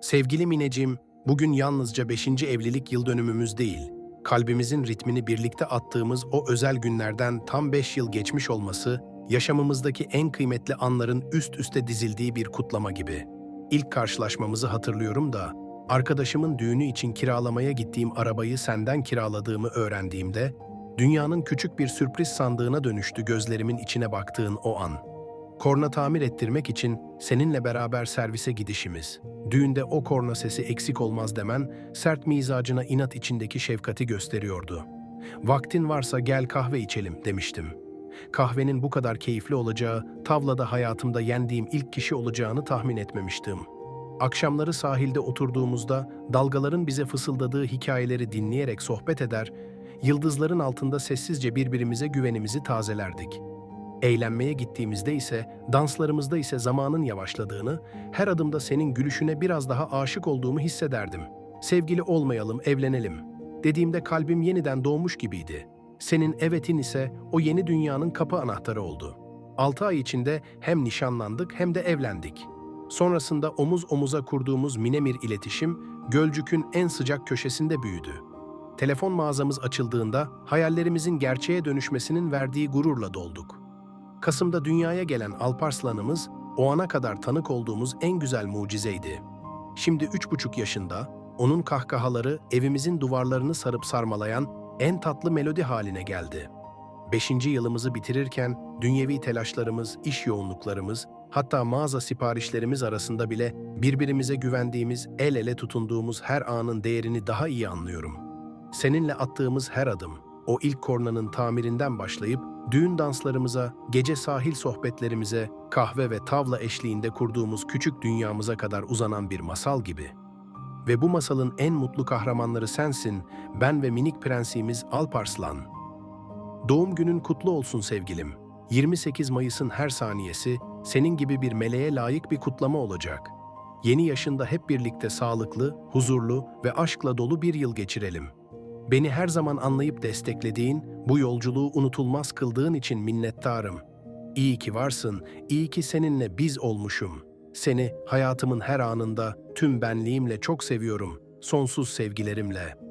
Sevgili Mineciğim, bugün yalnızca 5. evlilik yıl dönümümüz değil, kalbimizin ritmini birlikte attığımız o özel günlerden tam 5 yıl geçmiş olması, yaşamımızdaki en kıymetli anların üst üste dizildiği bir kutlama gibi. İlk karşılaşmamızı hatırlıyorum da, arkadaşımın düğünü için kiralamaya gittiğim arabayı senden kiraladığımı öğrendiğimde, dünyanın küçük bir sürpriz sandığına dönüştü gözlerimin içine baktığın o an. Korna tamir ettirmek için seninle beraber servise gidişimiz. Düğünde o korna sesi eksik olmaz demen, sert mizacına inat içindeki şefkati gösteriyordu. Vaktin varsa gel kahve içelim demiştim. Kahvenin bu kadar keyifli olacağı, tavlada hayatımda yendiğim ilk kişi olacağını tahmin etmemiştim. Akşamları sahilde oturduğumuzda dalgaların bize fısıldadığı hikayeleri dinleyerek sohbet eder, yıldızların altında sessizce birbirimize güvenimizi tazelerdik. Eğlenmeye gittiğimizde ise, danslarımızda ise zamanın yavaşladığını, her adımda senin gülüşüne biraz daha aşık olduğumu hissederdim. Sevgili olmayalım, evlenelim. Dediğimde kalbim yeniden doğmuş gibiydi. Senin evetin ise o yeni dünyanın kapı anahtarı oldu. Altı ay içinde hem nişanlandık hem de evlendik. Sonrasında omuz omuza kurduğumuz minemir iletişim, Gölcük'ün en sıcak köşesinde büyüdü. Telefon mağazamız açıldığında hayallerimizin gerçeğe dönüşmesinin verdiği gururla dolduk. Kasım'da dünyaya gelen Alparslan'ımız o ana kadar tanık olduğumuz en güzel mucizeydi. Şimdi üç buçuk yaşında, onun kahkahaları evimizin duvarlarını sarıp sarmalayan en tatlı melodi haline geldi. Beşinci yılımızı bitirirken dünyevi telaşlarımız, iş yoğunluklarımız, hatta mağaza siparişlerimiz arasında bile birbirimize güvendiğimiz, el ele tutunduğumuz her anın değerini daha iyi anlıyorum. Seninle attığımız her adım, o ilk kornanın tamirinden başlayıp düğün danslarımıza, gece sahil sohbetlerimize, kahve ve tavla eşliğinde kurduğumuz küçük dünyamıza kadar uzanan bir masal gibi. Ve bu masalın en mutlu kahramanları sensin, ben ve minik prensimiz Alparslan. Doğum günün kutlu olsun sevgilim. 28 Mayıs'ın her saniyesi senin gibi bir meleğe layık bir kutlama olacak. Yeni yaşında hep birlikte sağlıklı, huzurlu ve aşkla dolu bir yıl geçirelim. Beni her zaman anlayıp desteklediğin, bu yolculuğu unutulmaz kıldığın için minnettarım. İyi ki varsın, iyi ki seninle biz olmuşum. Seni hayatımın her anında tüm benliğimle çok seviyorum, sonsuz sevgilerimle.''